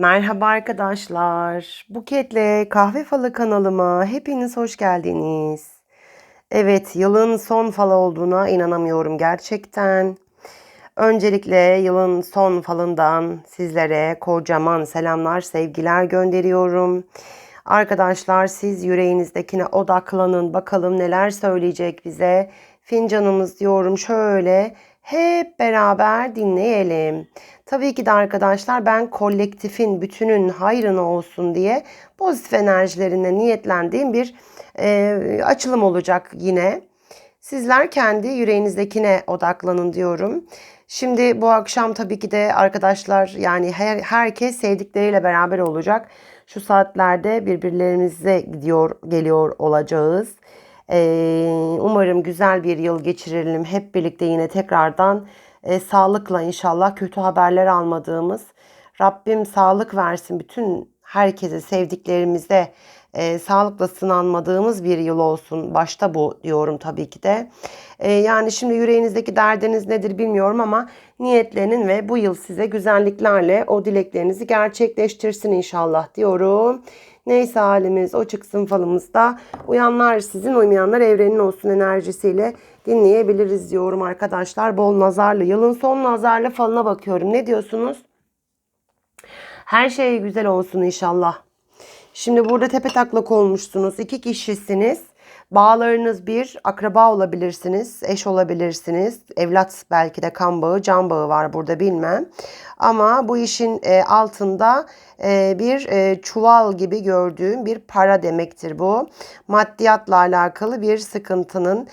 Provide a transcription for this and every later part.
Merhaba arkadaşlar. Buketle Kahve Falı kanalıma hepiniz hoş geldiniz. Evet, yılın son falı olduğuna inanamıyorum gerçekten. Öncelikle yılın son falından sizlere kocaman selamlar, sevgiler gönderiyorum. Arkadaşlar siz yüreğinizdekine odaklanın. Bakalım neler söyleyecek bize. Fincanımız diyorum şöyle hep beraber dinleyelim. Tabii ki de arkadaşlar ben kolektifin, bütünün hayrına olsun diye pozitif enerjilerine niyetlendiğim bir e, açılım olacak yine. Sizler kendi yüreğinizdekine odaklanın diyorum. Şimdi bu akşam tabii ki de arkadaşlar yani her, herkes sevdikleriyle beraber olacak. Şu saatlerde birbirlerimize gidiyor geliyor olacağız. Ee, umarım güzel bir yıl geçirelim. Hep birlikte yine tekrardan e, sağlıkla inşallah kötü haberler almadığımız. Rabbim sağlık versin bütün herkese, sevdiklerimize e, sağlıkla sınanmadığımız bir yıl olsun. Başta bu diyorum tabii ki de. E, yani şimdi yüreğinizdeki derdiniz nedir bilmiyorum ama niyetlenin ve bu yıl size güzelliklerle o dileklerinizi gerçekleştirsin inşallah diyorum. Neyse halimiz o çıksın falımızda. Uyanlar sizin uymayanlar evrenin olsun enerjisiyle dinleyebiliriz diyorum arkadaşlar. Bol nazarlı yılın son nazarlı falına bakıyorum. Ne diyorsunuz? Her şey güzel olsun inşallah. Şimdi burada tepe taklak olmuşsunuz. İki kişisiniz. Bağlarınız bir, akraba olabilirsiniz, eş olabilirsiniz, evlat belki de kan bağı, can bağı var burada bilmem. Ama bu işin e, altında e, bir e, çuval gibi gördüğüm bir para demektir bu. Maddiyatla alakalı bir sıkıntının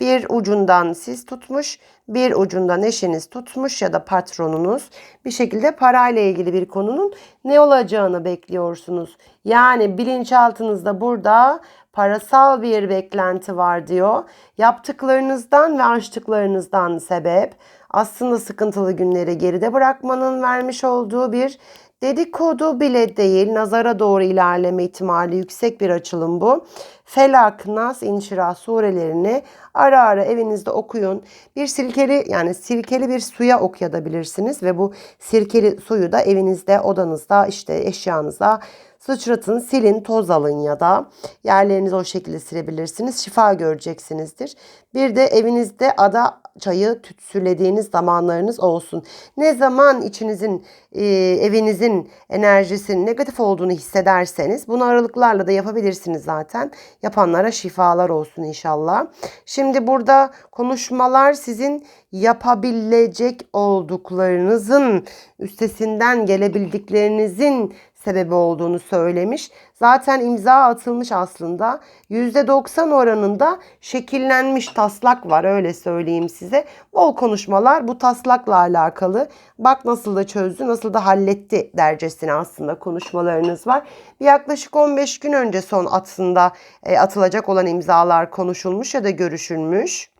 bir ucundan siz tutmuş, bir ucundan eşiniz tutmuş ya da patronunuz bir şekilde parayla ilgili bir konunun ne olacağını bekliyorsunuz. Yani bilinçaltınızda burada parasal bir beklenti var diyor. Yaptıklarınızdan ve açtıklarınızdan sebep aslında sıkıntılı günleri geride bırakmanın vermiş olduğu bir dedikodu bile değil. Nazara doğru ilerleme ihtimali yüksek bir açılım bu. Felak, Nas, İnşirah surelerini ara ara evinizde okuyun. Bir sirkeli yani sirkeli bir suya okuyabilirsiniz ve bu sirkeli suyu da evinizde, odanızda, işte eşyanıza Sıçratın, silin, toz alın ya da yerlerinizi o şekilde silebilirsiniz. Şifa göreceksinizdir. Bir de evinizde ada çayı tütsülediğiniz zamanlarınız olsun. Ne zaman içinizin, e, evinizin enerjisinin negatif olduğunu hissederseniz bunu aralıklarla da yapabilirsiniz zaten. Yapanlara şifalar olsun inşallah. Şimdi burada konuşmalar sizin yapabilecek olduklarınızın üstesinden gelebildiklerinizin sebebi olduğunu söylemiş. Zaten imza atılmış aslında. %90 oranında şekillenmiş taslak var öyle söyleyeyim size. Bol konuşmalar bu taslakla alakalı. Bak nasıl da çözdü, nasıl da halletti dercesine aslında konuşmalarınız var. Yaklaşık 15 gün önce son aslında e, atılacak olan imzalar konuşulmuş ya da görüşülmüş.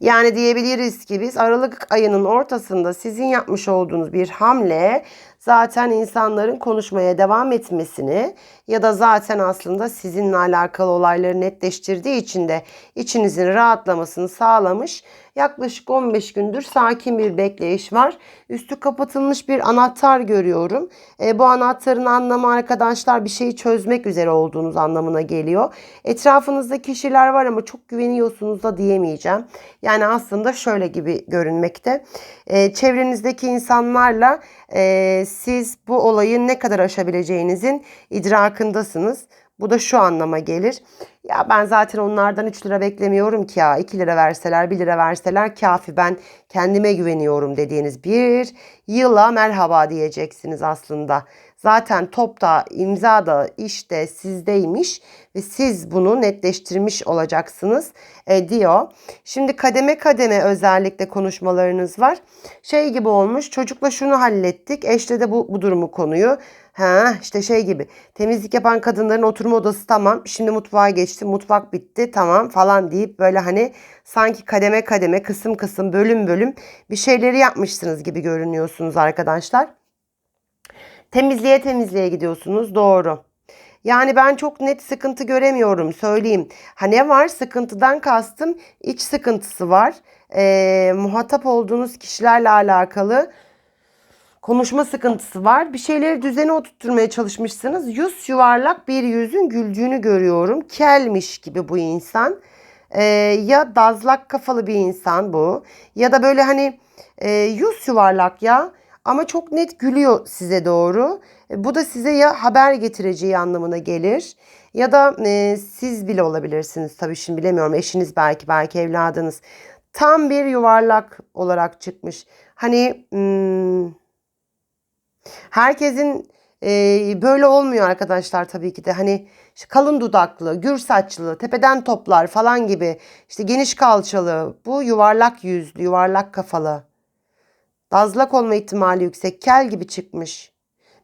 Yani diyebiliriz ki biz Aralık ayının ortasında sizin yapmış olduğunuz bir hamle zaten insanların konuşmaya devam etmesini ya da zaten aslında sizinle alakalı olayları netleştirdiği için de içinizin rahatlamasını sağlamış. Yaklaşık 15 gündür sakin bir bekleyiş var. Üstü kapatılmış bir anahtar görüyorum. E, bu anahtarın anlamı arkadaşlar bir şeyi çözmek üzere olduğunuz anlamına geliyor. Etrafınızda kişiler var ama çok güveniyorsunuz da diyemeyeceğim. Yani aslında şöyle gibi görünmekte. E, çevrenizdeki insanlarla e, siz bu olayı ne kadar aşabileceğinizin idrakındasınız. Bu da şu anlama gelir. Ya ben zaten onlardan 3 lira beklemiyorum ki ya 2 lira verseler 1 lira verseler kafi ben kendime güveniyorum dediğiniz bir yıla merhaba diyeceksiniz aslında. Zaten topta imza da işte sizdeymiş ve siz bunu netleştirmiş olacaksınız e, diyor. Şimdi kademe kademe özellikle konuşmalarınız var. Şey gibi olmuş çocukla şunu hallettik eşle de bu, bu durumu konuyu. Ha işte şey gibi temizlik yapan kadınların oturma odası tamam şimdi mutfağa geçti mutfak bitti tamam falan deyip böyle hani sanki kademe kademe kısım kısım bölüm bölüm bir şeyleri yapmışsınız gibi görünüyorsunuz arkadaşlar. Temizliğe temizliğe gidiyorsunuz doğru. Yani ben çok net sıkıntı göremiyorum söyleyeyim. Ha ne var sıkıntıdan kastım iç sıkıntısı var. Ee, muhatap olduğunuz kişilerle alakalı konuşma sıkıntısı var. Bir şeyleri düzene oturtmaya çalışmışsınız. Yüz yuvarlak bir yüzün güldüğünü görüyorum. Kelmiş gibi bu insan. Ee, ya dazlak kafalı bir insan bu. Ya da böyle hani e, yüz yuvarlak ya. Ama çok net gülüyor size doğru. E, bu da size ya haber getireceği anlamına gelir. Ya da e, siz bile olabilirsiniz tabii şimdi bilemiyorum. Eşiniz belki, belki evladınız. Tam bir yuvarlak olarak çıkmış. Hani hmm, herkesin e, böyle olmuyor arkadaşlar tabii ki de. Hani işte kalın dudaklı, gür saçlı, tepeden toplar falan gibi. işte geniş kalçalı, bu yuvarlak yüzlü, yuvarlak kafalı. Dazlak olma ihtimali yüksek. Kel gibi çıkmış.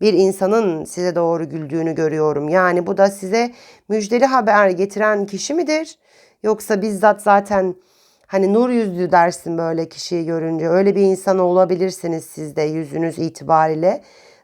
Bir insanın size doğru güldüğünü görüyorum. Yani bu da size müjdeli haber getiren kişi midir? Yoksa bizzat zaten hani nur yüzlü dersin böyle kişiyi görünce. Öyle bir insan olabilirsiniz siz de yüzünüz itibariyle.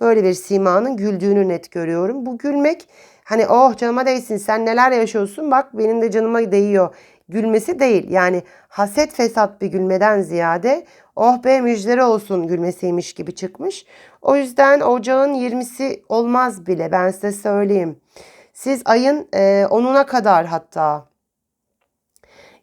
Böyle bir simanın güldüğünü net görüyorum. Bu gülmek hani oh canıma değsin sen neler yaşıyorsun bak benim de canıma değiyor gülmesi değil. Yani haset fesat bir gülmeden ziyade oh be müjderi olsun gülmesiymiş gibi çıkmış. O yüzden ocağın 20'si olmaz bile ben size söyleyeyim. Siz ayın e, 10'una kadar hatta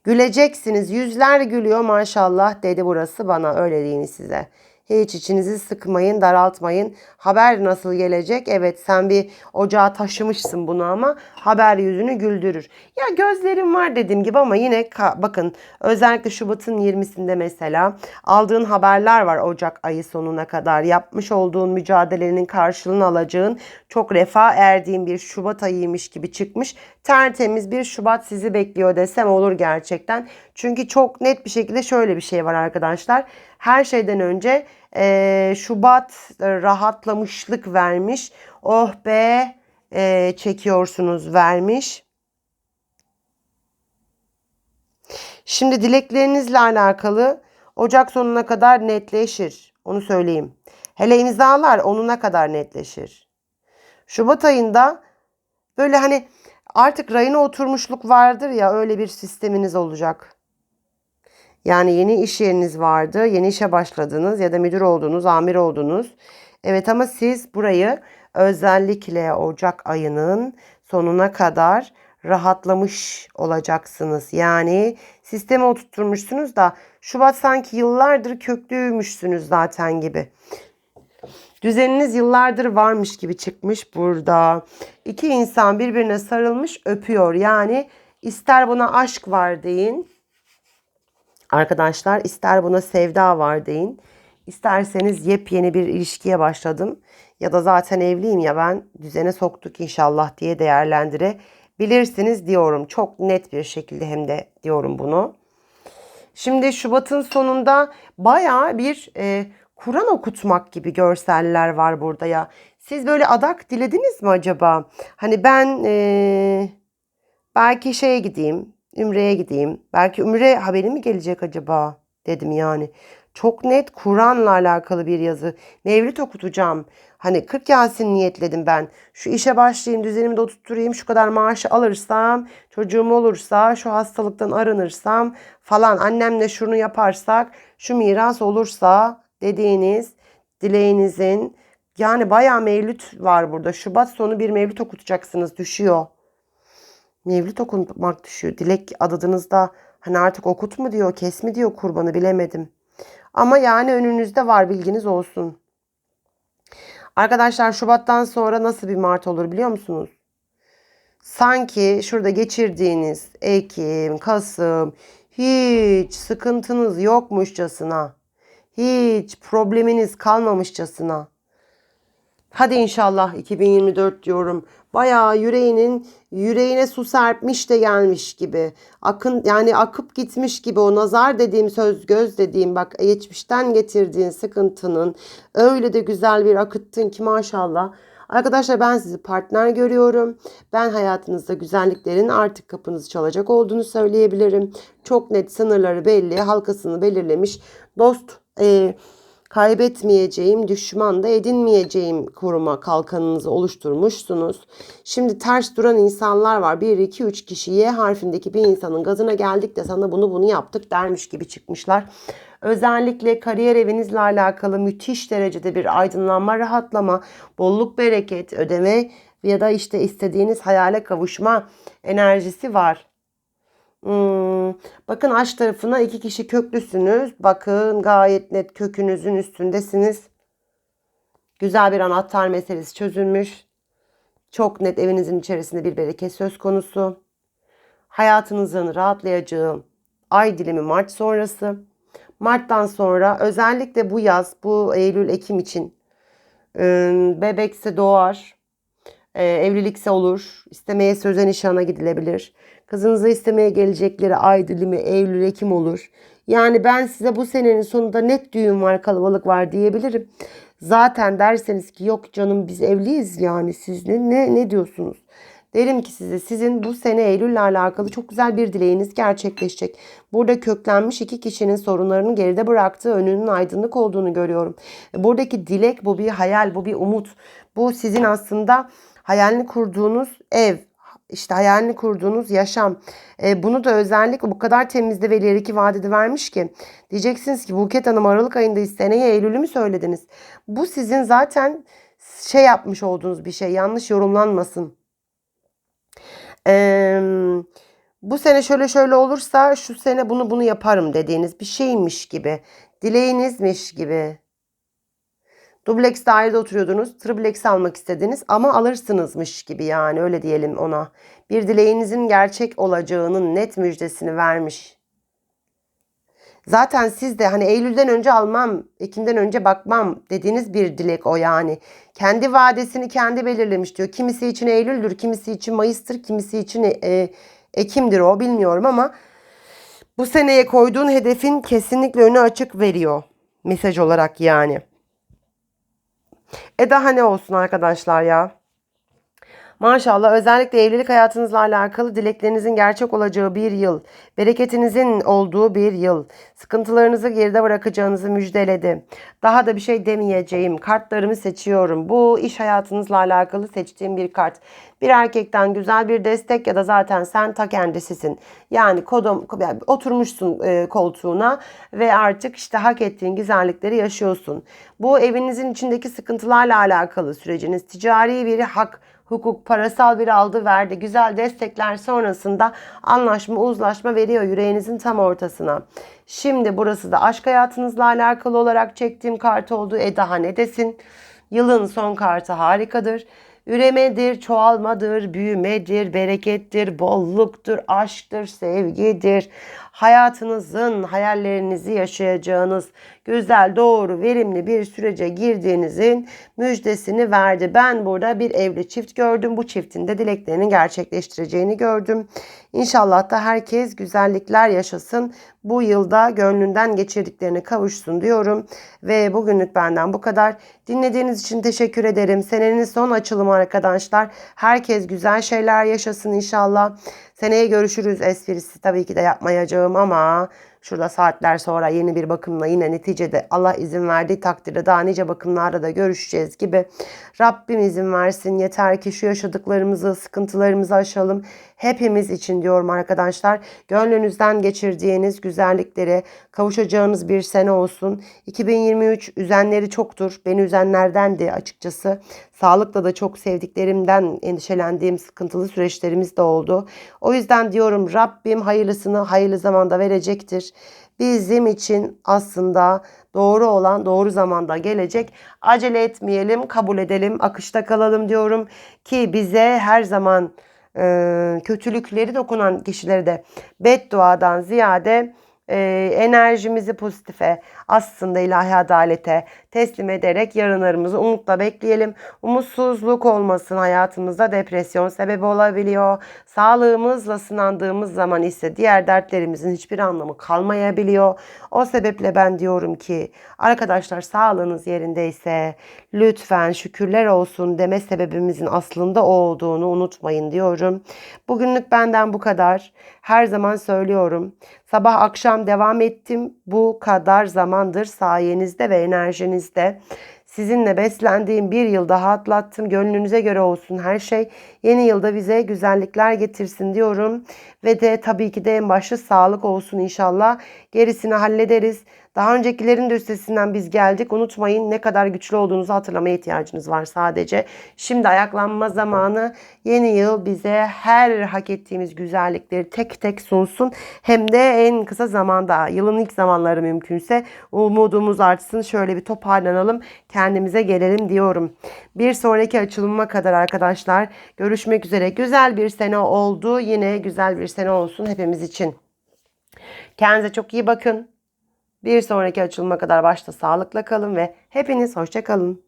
güleceksiniz. Yüzler gülüyor maşallah dedi burası bana öyle diyeyim size. Hiç içinizi sıkmayın, daraltmayın. Haber nasıl gelecek? Evet sen bir ocağa taşımışsın bunu ama haber yüzünü güldürür. Ya gözlerim var dediğim gibi ama yine bakın özellikle Şubat'ın 20'sinde mesela aldığın haberler var Ocak ayı sonuna kadar. Yapmış olduğun mücadelenin karşılığını alacağın çok refah erdiğin bir Şubat ayıymış gibi çıkmış. Tertemiz bir Şubat sizi bekliyor desem olur gerçekten. Çünkü çok net bir şekilde şöyle bir şey var arkadaşlar. Her şeyden önce e, Şubat rahatlamışlık vermiş. Oh be e, çekiyorsunuz vermiş. Şimdi dileklerinizle alakalı Ocak sonuna kadar netleşir. Onu söyleyeyim. Hele imzalar onuna kadar netleşir. Şubat ayında böyle hani artık rayına oturmuşluk vardır ya öyle bir sisteminiz olacak. Yani yeni iş yeriniz vardı, yeni işe başladınız ya da müdür oldunuz, amir oldunuz. Evet ama siz burayı özellikle Ocak ayının sonuna kadar rahatlamış olacaksınız. Yani sisteme oturtmuşsunuz da Şubat sanki yıllardır köklüymüşsünüz zaten gibi. Düzeniniz yıllardır varmış gibi çıkmış burada. İki insan birbirine sarılmış öpüyor. Yani ister buna aşk var deyin Arkadaşlar ister buna sevda var deyin. İsterseniz yepyeni bir ilişkiye başladım. Ya da zaten evliyim ya ben düzene soktuk inşallah diye değerlendirebilirsiniz diyorum. Çok net bir şekilde hem de diyorum bunu. Şimdi Şubat'ın sonunda baya bir e, Kur'an okutmak gibi görseller var burada ya. Siz böyle adak dilediniz mi acaba? Hani ben e, belki şeye gideyim, Ümre'ye gideyim. Belki Ümre haberi mi gelecek acaba dedim yani. Çok net Kur'an'la alakalı bir yazı. Mevlüt okutacağım. Hani 40 Yasin niyetledim ben. Şu işe başlayayım, düzenimi de oturtturayım. Şu kadar maaşı alırsam, çocuğum olursa, şu hastalıktan arınırsam falan. Annemle şunu yaparsak, şu miras olursa dediğiniz dileğinizin yani bayağı mevlüt var burada. Şubat sonu bir mevlüt okutacaksınız düşüyor. Mevlüt okumak düşüyor. Dilek adadınızda hani artık okut mu diyor, kes mi diyor kurbanı bilemedim. Ama yani önünüzde var bilginiz olsun. Arkadaşlar Şubat'tan sonra nasıl bir Mart olur biliyor musunuz? Sanki şurada geçirdiğiniz Ekim, Kasım hiç sıkıntınız yokmuşçasına, hiç probleminiz kalmamışçasına. Hadi inşallah 2024 diyorum bayağı yüreğinin yüreğine su serpmiş de gelmiş gibi. Akın yani akıp gitmiş gibi o nazar dediğim söz göz dediğim bak geçmişten getirdiğin sıkıntının öyle de güzel bir akıttın ki maşallah. Arkadaşlar ben sizi partner görüyorum. Ben hayatınızda güzelliklerin artık kapınızı çalacak olduğunu söyleyebilirim. Çok net sınırları belli, halkasını belirlemiş. Dost e, kaybetmeyeceğim, düşman da edinmeyeceğim koruma kalkanınızı oluşturmuşsunuz. Şimdi ters duran insanlar var. 1, 2, 3 kişi Y harfindeki bir insanın gazına geldik de sana bunu bunu yaptık dermiş gibi çıkmışlar. Özellikle kariyer evinizle alakalı müthiş derecede bir aydınlanma, rahatlama, bolluk, bereket, ödeme ya da işte istediğiniz hayale kavuşma enerjisi var. Hmm, bakın aşk tarafına iki kişi köklüsünüz. Bakın gayet net kökünüzün üstündesiniz. Güzel bir anahtar meselesi çözülmüş. Çok net evinizin içerisinde bir bereket söz konusu. Hayatınızın rahatlayacağı ay dilimi Mart sonrası. Mart'tan sonra özellikle bu yaz, bu Eylül, Ekim için ıı, bebekse doğar, e, evlilikse olur, istemeye söze nişana gidilebilir. Kızınızı istemeye gelecekleri ay dilimi Eylül, Ekim olur. Yani ben size bu senenin sonunda net düğün var, kalabalık var diyebilirim. Zaten derseniz ki yok canım biz evliyiz yani siz ne, ne, ne diyorsunuz? Derim ki size sizin bu sene Eylül'le alakalı çok güzel bir dileğiniz gerçekleşecek. Burada köklenmiş iki kişinin sorunlarını geride bıraktığı önünün aydınlık olduğunu görüyorum. Buradaki dilek bu bir hayal, bu bir umut. Bu sizin aslında hayalini kurduğunuz ev, işte hayalini kurduğunuz yaşam. E, bunu da özellikle bu kadar temizde ve ileriki vadede vermiş ki. Diyeceksiniz ki Buket Hanım Aralık ayında seneye Eylül'ü mü söylediniz? Bu sizin zaten şey yapmış olduğunuz bir şey. Yanlış yorumlanmasın. Eee bu sene şöyle şöyle olursa şu sene bunu bunu yaparım dediğiniz bir şeymiş gibi. Dileğinizmiş gibi. Dubleks dairede oturuyordunuz. Triplex almak istediniz ama alırsınızmış gibi yani öyle diyelim ona. Bir dileğinizin gerçek olacağının net müjdesini vermiş. Zaten siz de hani Eylül'den önce almam, Ekim'den önce bakmam dediğiniz bir dilek o yani. Kendi vadesini kendi belirlemiş diyor. Kimisi için Eylül'dür, kimisi için Mayıs'tır, kimisi için e, Ekim'dir o bilmiyorum ama bu seneye koyduğun hedefin kesinlikle önü açık veriyor. Mesaj olarak yani. E daha ne olsun arkadaşlar ya. Maşallah özellikle evlilik hayatınızla alakalı dileklerinizin gerçek olacağı bir yıl, bereketinizin olduğu bir yıl, sıkıntılarınızı geride bırakacağınızı müjdeledi. Daha da bir şey demeyeceğim. Kartlarımı seçiyorum. Bu iş hayatınızla alakalı seçtiğim bir kart. Bir erkekten güzel bir destek ya da zaten sen ta kendisisin. Yani yani oturmuşsun e, koltuğuna ve artık işte hak ettiğin güzellikleri yaşıyorsun. Bu evinizin içindeki sıkıntılarla alakalı süreciniz. Ticari bir hak hukuk, parasal bir aldı verdi. Güzel destekler sonrasında anlaşma, uzlaşma veriyor yüreğinizin tam ortasına. Şimdi burası da aşk hayatınızla alakalı olarak çektiğim kart oldu. E daha ne desin? Yılın son kartı harikadır. Üremedir, çoğalmadır, büyümedir, berekettir, bolluktur, aşktır, sevgidir. Hayatınızın, hayallerinizi yaşayacağınız güzel, doğru, verimli bir sürece girdiğinizin müjdesini verdi. Ben burada bir evli çift gördüm. Bu çiftin de dileklerini gerçekleştireceğini gördüm. İnşallah da herkes güzellikler yaşasın. Bu yılda gönlünden geçirdiklerini kavuşsun diyorum. Ve bugünlük benden bu kadar. Dinlediğiniz için teşekkür ederim. Senenin son açılımı arkadaşlar. Herkes güzel şeyler yaşasın inşallah. Seneye görüşürüz esprisi tabii ki de yapmayacağım ama Şurada saatler sonra yeni bir bakımla yine neticede Allah izin verdiği takdirde daha nice bakımlarda da görüşeceğiz gibi. Rabbim izin versin yeter ki şu yaşadıklarımızı, sıkıntılarımızı aşalım. Hepimiz için diyorum arkadaşlar. Gönlünüzden geçirdiğiniz güzellikleri kavuşacağınız bir sene olsun. 2023 üzenleri çoktur. Beni üzenlerdendi açıkçası. Sağlıkla da çok sevdiklerimden endişelendiğim sıkıntılı süreçlerimiz de oldu. O yüzden diyorum Rabbim hayırlısını hayırlı zamanda verecektir. Bizim için aslında doğru olan doğru zamanda gelecek. Acele etmeyelim, kabul edelim, akışta kalalım diyorum ki bize her zaman e, kötülükleri dokunan kişileri de bedduadan ziyade e, enerjimizi pozitife aslında ilahi adalete teslim ederek yarınlarımızı umutla bekleyelim. Umutsuzluk olmasın hayatımızda depresyon sebebi olabiliyor. Sağlığımızla sınandığımız zaman ise diğer dertlerimizin hiçbir anlamı kalmayabiliyor. O sebeple ben diyorum ki arkadaşlar sağlığınız yerindeyse lütfen şükürler olsun deme sebebimizin aslında o olduğunu unutmayın diyorum. Bugünlük benden bu kadar. Her zaman söylüyorum. Sabah akşam devam ettim. Bu kadar zamandır sayenizde ve enerjinizde. Sizinle beslendiğim bir yıl daha atlattım. Gönlünüze göre olsun her şey. Yeni yılda bize güzellikler getirsin diyorum. Ve de tabii ki de en başta sağlık olsun inşallah. Gerisini hallederiz. Daha öncekilerin de üstesinden biz geldik. Unutmayın ne kadar güçlü olduğunuzu hatırlamaya ihtiyacınız var sadece. Şimdi ayaklanma zamanı. Yeni yıl bize her hak ettiğimiz güzellikleri tek tek sunsun. Hem de en kısa zamanda yılın ilk zamanları mümkünse umudumuz artsın. Şöyle bir toparlanalım. Kendimize gelelim diyorum. Bir sonraki açılımıma kadar arkadaşlar görüşmek üzere. Güzel bir sene oldu. Yine güzel bir sene olsun hepimiz için. Kendinize çok iyi bakın. Bir sonraki açılıma kadar başta sağlıkla kalın ve hepiniz hoşça kalın.